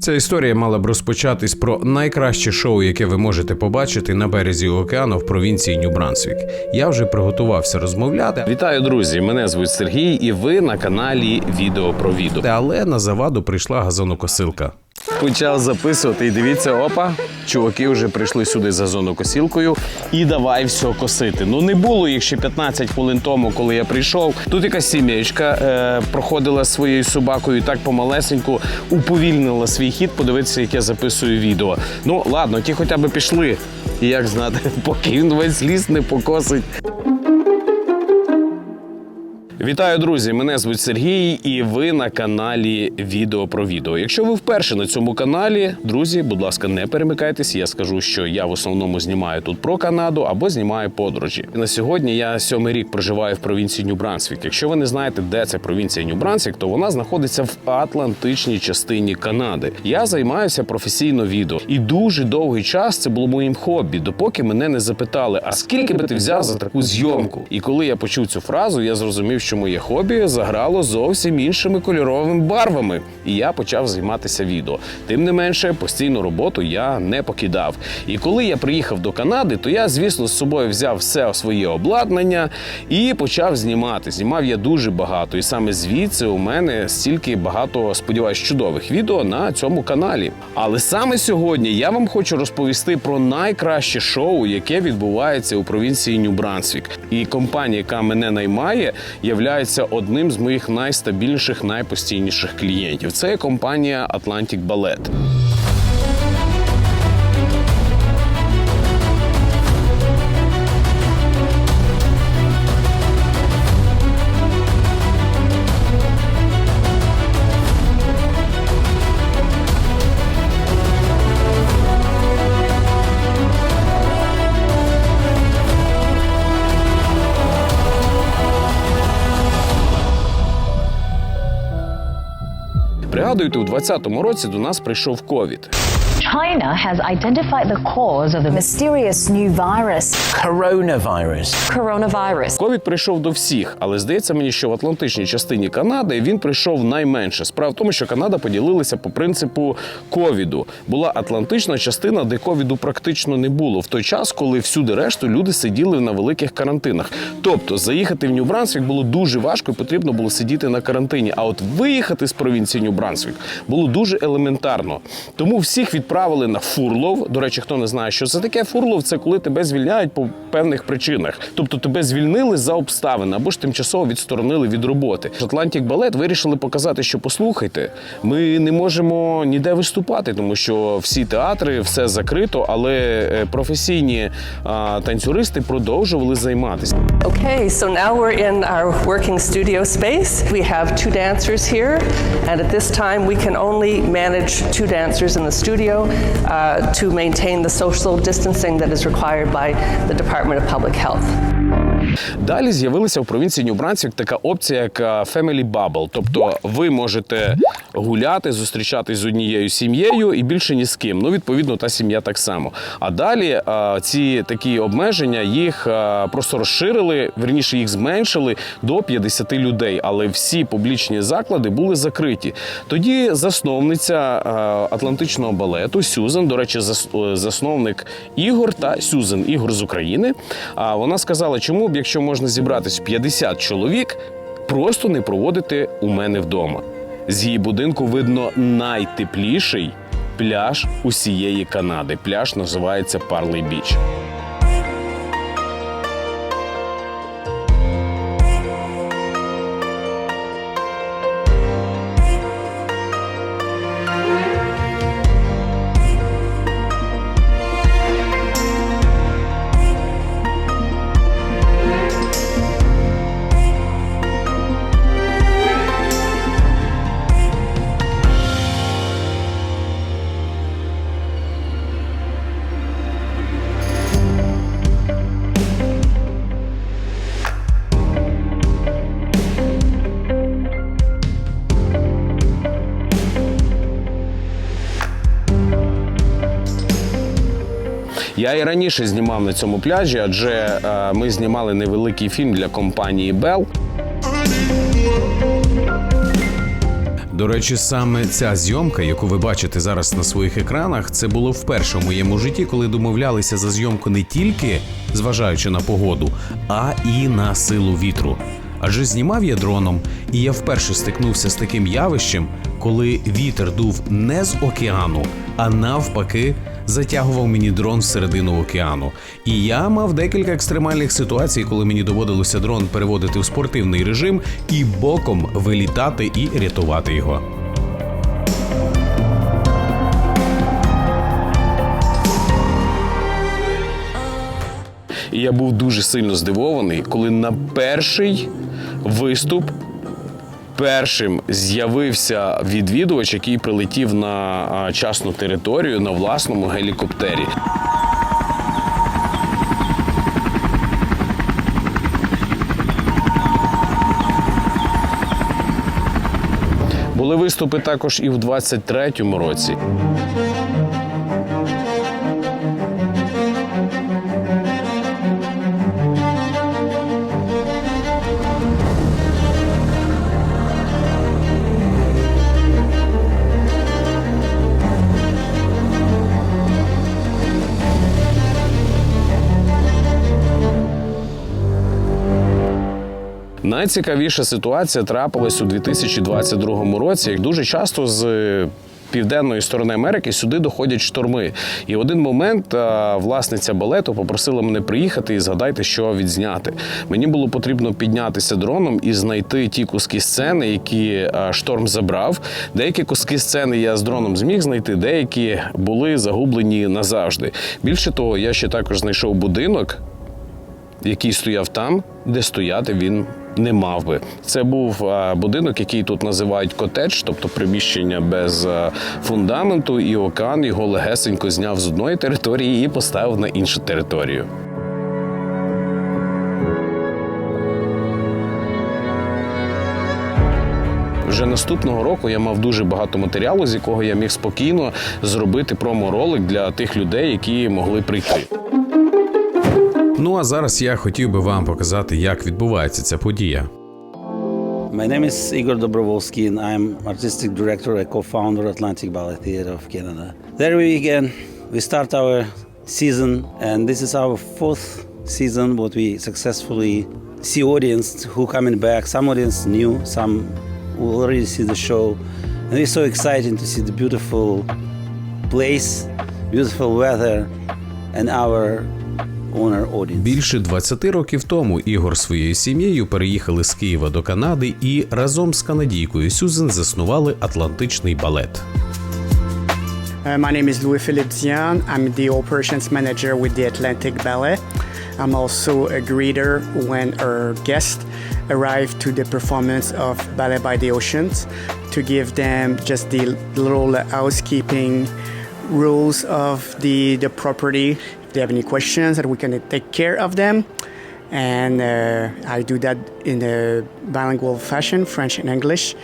Ця історія мала б розпочатись про найкраще шоу, яке ви можете побачити на березі океану в провінції Нью-Брансвік. Я вже приготувався розмовляти, Вітаю, друзі! Мене звуть Сергій, і ви на каналі Відео про відео. але на заваду прийшла газонокосилка. Почав записувати, і дивіться, опа, чуваки вже прийшли сюди за зонокосілкою і давай все косити. Ну не було їх ще 15 хвилин тому, коли я прийшов. Тут якась сім'ячка е, проходила своєю собакою і так помалесеньку уповільнила свій хід, подивитися, як я записую відео. Ну ладно, ті хоча б пішли. Як знати, поки він весь ліс не покосить. Вітаю, друзі! Мене звуть Сергій, і ви на каналі Відео про відео. Якщо ви вперше на цьому каналі, друзі, будь ласка, не перемикайтесь. Я скажу, що я в основному знімаю тут про Канаду або знімаю подорожі. На сьогодні я сьомий рік проживаю в провінції Нью-Брансвік. Якщо ви не знаєте, де це провінція Нью-Брансвік, то вона знаходиться в атлантичній частині Канади. Я займаюся професійно відео, і дуже довгий час це було моїм хобі, допоки мене не запитали, а скільки би ти взяв за таку зйомку? І коли я почув цю фразу, я зрозумів, що моє хобі заграло зовсім іншими кольоровими барвами, і я почав займатися відео. Тим не менше, постійну роботу я не покидав. І коли я приїхав до Канади, то я, звісно, з собою взяв все своє обладнання і почав знімати. Знімав я дуже багато, і саме звідси у мене стільки багато, сподіваюсь, чудових відео на цьому каналі. Але саме сьогодні я вам хочу розповісти про найкраще шоу, яке відбувається у провінції Нью-Брансвік. І компанія, яка мене наймає, являється одним з моїх найстабільніших, найпостійніших клієнтів. Це компанія Atlantic Ballet. Пригадуєте, у 2020 році до нас прийшов ковід. China has identified the cause of the mysterious new virus. coronavirus. Coronavirus. Ковід прийшов до всіх, але здається мені, що в атлантичній частині Канади він прийшов найменше. Справа в тому, що Канада поділилася по принципу ковіду. Була атлантична частина, де ковіду практично не було в той час, коли всюди решту люди сиділи на великих карантинах. Тобто заїхати в Нью-Брансвік було дуже важко і потрібно було сидіти на карантині. А от виїхати з провінції Нью-Брансвік було дуже елементарно. Тому всіх відправили на фурлов. До речі, хто не знає, що це таке фурлов, це коли тебе звільняють по певних причинах. Тобто тебе звільнили за обставини або ж тимчасово відсторонили від роботи. Атлантик Балет вирішили показати, що послухайте, ми не можемо ніде виступати, тому що всі театри, все закрито, але е, професійні а, танцюристи продовжували займатися. Okay, so now we're in our working studio space. We have two dancers here, and at this time we can only manage two dancers in the studio uh, to maintain the social distancing that is required by the Department of Public Health. Далі з'явилася в провінції Нью-Брансвік така опція, як Family Bubble. Тобто ви можете гуляти, зустрічатись з однією сім'єю і більше ні з ким. Ну, відповідно, та сім'я так само. А далі ці такі обмеження їх просто розширили, верніше їх зменшили до 50 людей. Але всі публічні заклади були закриті. Тоді засновниця Атлантичного балету Сюзан, до речі, е, засновник Ігор та Сюзан Ігор з України. А вона сказала, чому б, якщо можна зібратись 50 чоловік, просто не проводити у мене вдома. З її будинку видно найтепліший пляж усієї Канади. Пляж називається Парлей Біч. Я і раніше знімав на цьому пляжі, адже е, ми знімали невеликий фільм для компанії Bell. До речі, саме ця зйомка, яку ви бачите зараз на своїх екранах, це було вперше в моєму житті, коли домовлялися за зйомку не тільки зважаючи на погоду, а і на силу вітру. Адже знімав я дроном, і я вперше стикнувся з таким явищем, коли вітер дув не з океану, а навпаки, затягував мені дрон всередину океану. І я мав декілька екстремальних ситуацій, коли мені доводилося дрон переводити в спортивний режим і боком вилітати і рятувати його. Я був дуже сильно здивований, коли на перший виступ першим з'явився відвідувач, який прилетів на частну територію на власному гелікоптері. Були виступи також і в 23-му році. Найцікавіша ситуація трапилась у 2022 році. Як дуже часто з е, південної сторони Америки сюди доходять шторми. І в один момент а, власниця балету попросила мене приїхати і згадайте, що відзняти. Мені було потрібно піднятися дроном і знайти ті куски сцени, які а, шторм забрав. Деякі куски сцени я з дроном зміг знайти, деякі були загублені назавжди. Більше того, я ще також знайшов будинок який стояв там, де стояти він не мав би. Це був будинок, який тут називають котедж, тобто приміщення без фундаменту, і океан його легесенько зняв з одної території і поставив на іншу територію. Вже наступного року я мав дуже багато матеріалу, з якого я міг спокійно зробити промо-ролик для тих людей, які могли прийти. Ну а зараз я хотів би вам показати, як відбувається ця подія. My name is Igor Dobrovolsky, and I'm artistic director and co-founder Atlantic Ballet Theatre of Canada. There we again. We start our season, and this is our fourth season. What we successfully see audience who coming back. Some audience new, some who already see the show, and we're so excited to see the beautiful place, beautiful weather, and our. Більше 20 років тому Ігор своєю сім'єю переїхали з Києва до Канади і разом з канадійкою Сюзен заснували Атлантичний балет. Uh, my name is Louis Philippe Dian. I'm the operations manager with the Atlantic Ballet. I'm also a greeter when our guests arrive to the performance of Ballet by the Oceans to give them just the little housekeeping rules of the, the property. They have any questions, that we can take care of them. And uh, I do that in a bilingual fashion, French and English,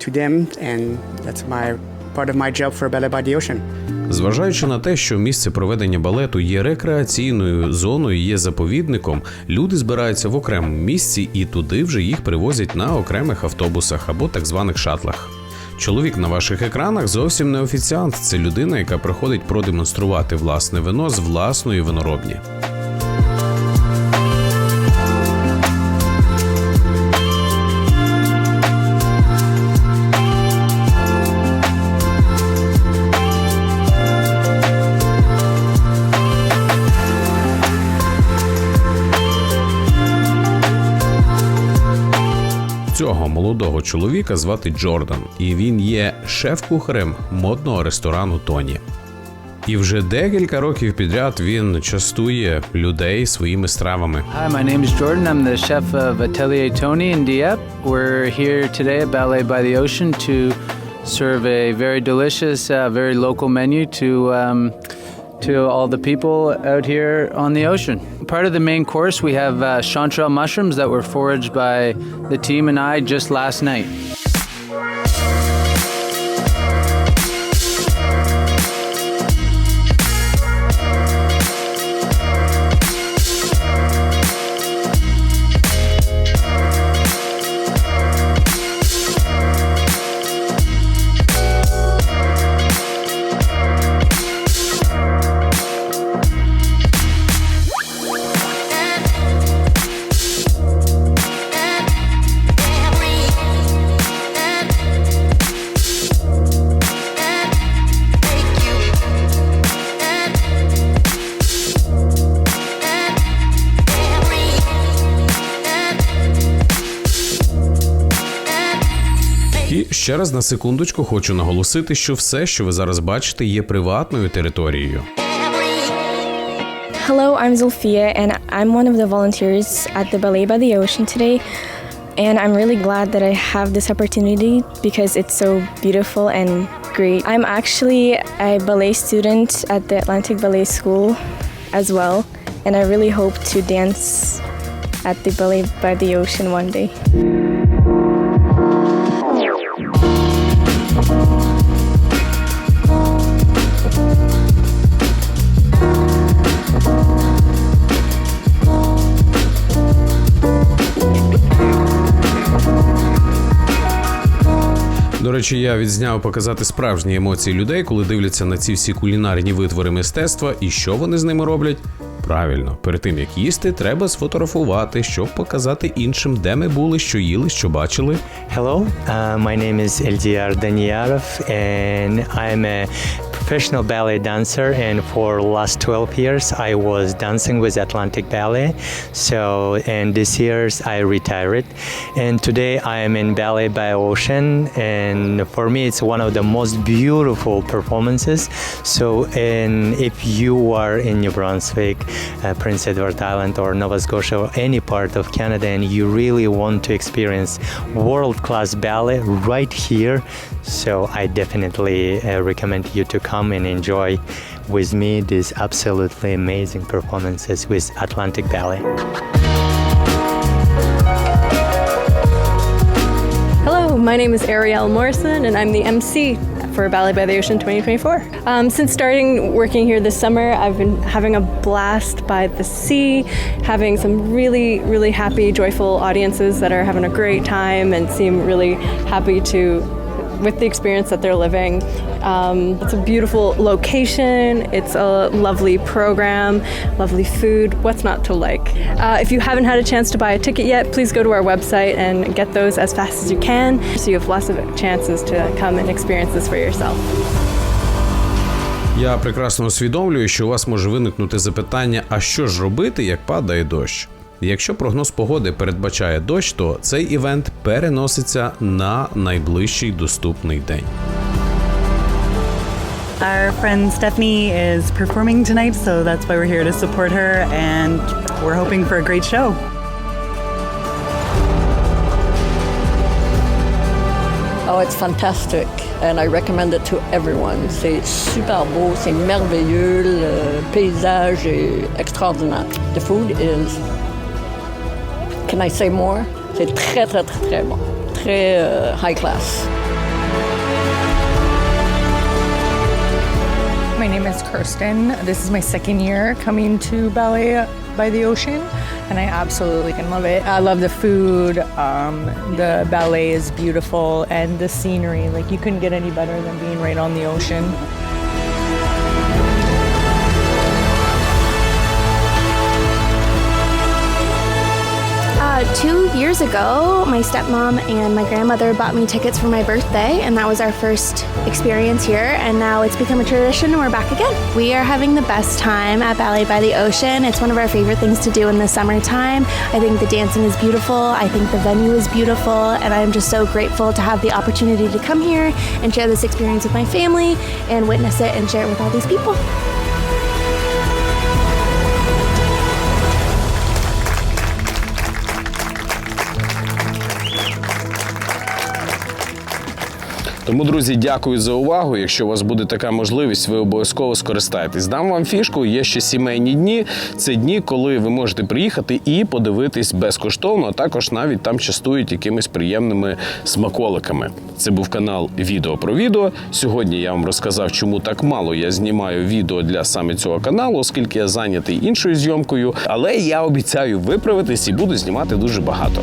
to them. And that's my part of my job for Ballet by the Ocean. Зважаючи на те, що місце проведення балету є рекреаційною зоною, є заповідником, люди збираються в окремому місці і туди вже їх привозять на окремих автобусах або так званих шатлах. Чоловік на ваших екранах зовсім не офіціант, це людина, яка приходить продемонструвати власне вино з власної виноробні. Молодого чоловіка звати Джордан, і він є шеф-кухарем модного ресторану Тоні. І вже декілька років підряд він частує людей своїми стравами. Hi, my name is Jordan. I'm the chef of Atelier Tony in Dieppe. We're here today at Ballet by the Ocean to serve a very delicious, uh, very local menu to um, to all the people out here on the ocean. Part of the main course, we have uh, chanterelle mushrooms that were foraged by the team and I just last night. Ще раз на секундочку хочу наголосити, що все, що ви зараз бачите, є приватною територією. Hello, I'm Zulfia, and I'm one of the volunteers at the Ballet by the Ocean today. And I'm really glad that I have this opportunity because it's so beautiful and great. I'm actually a ballet student at the Atlantic Ballet School as well, and I really hope to dance at the Ballet by the Ocean one day. До речі, я відзняв показати справжні емоції людей, коли дивляться на ці всі кулінарні витвори мистецтва, і що вони з ними роблять. Правильно, перед тим як їсти, треба сфотографувати, щоб показати іншим, де ми були, що їли, що бачили. Hello, uh, my name is Eldiyar Daniyarov, and I'm a professional ballet dancer. And for last 12 years, I was dancing with Atlantic Ballet. So, and this years I retired, and today I am in Ballet by Ocean. And for me, it's one of the most beautiful performances. So, and if you are in New Brunswick, uh, Prince Edward Island, or Nova Scotia, or any part of Canada, and you really want to experience world class ballet right here, so I definitely uh, recommend you to come and enjoy with me these absolutely amazing performances with Atlantic Ballet. Hello, my name is Ariel Morrison, and I'm the MC for Ballet by the Ocean 2024. Um, since starting working here this summer, I've been having a blast by the sea, having some really, really happy, joyful audiences that are having a great time and seem really happy to with the experience that they're living. Um, it's a beautiful location. It's a lovely program, lovely food. What's not to like? Uh, if you haven't had a chance to buy a ticket yet, please go to our website and get those as fast as you can, so you have lots of chances to come and experience this for yourself. Я прекрасно усвідомлюю, що у вас може виникнути запитання: а що ж робити, як падає дощ? Якщо прогноз погоди передбачає дощ, то цей івент переноситься на найближчий доступний день. Our friend Stephanie is performing tonight, so that's why we're here to support her, and we're hoping for a great show. Oh, it's fantastic, and I recommend it to everyone. C'est super beau, c'est merveilleux, le paysage est extraordinaire. The food is. Can I say more? C'est très, très, très, très bon. Très euh, high class. My name is Kirsten. This is my second year coming to Ballet by the Ocean, and I absolutely can love it. I love the food. Um, the ballet is beautiful, and the scenery. Like you couldn't get any better than being right on the ocean. Two years ago, my stepmom and my grandmother bought me tickets for my birthday, and that was our first experience here. And now it's become a tradition, and we're back again. We are having the best time at Ballet by the Ocean. It's one of our favorite things to do in the summertime. I think the dancing is beautiful, I think the venue is beautiful, and I'm just so grateful to have the opportunity to come here and share this experience with my family and witness it and share it with all these people. Тому, друзі, дякую за увагу. Якщо у вас буде така можливість, ви обов'язково скористаєтесь. Дам вам фішку. Є ще сімейні дні. Це дні, коли ви можете приїхати і подивитись безкоштовно. а Також навіть там частують якимись приємними смаколиками. Це був канал Відео про відео. Сьогодні я вам розказав, чому так мало я знімаю відео для саме цього каналу, оскільки я зайнятий іншою зйомкою. Але я обіцяю виправитись і буду знімати дуже багато.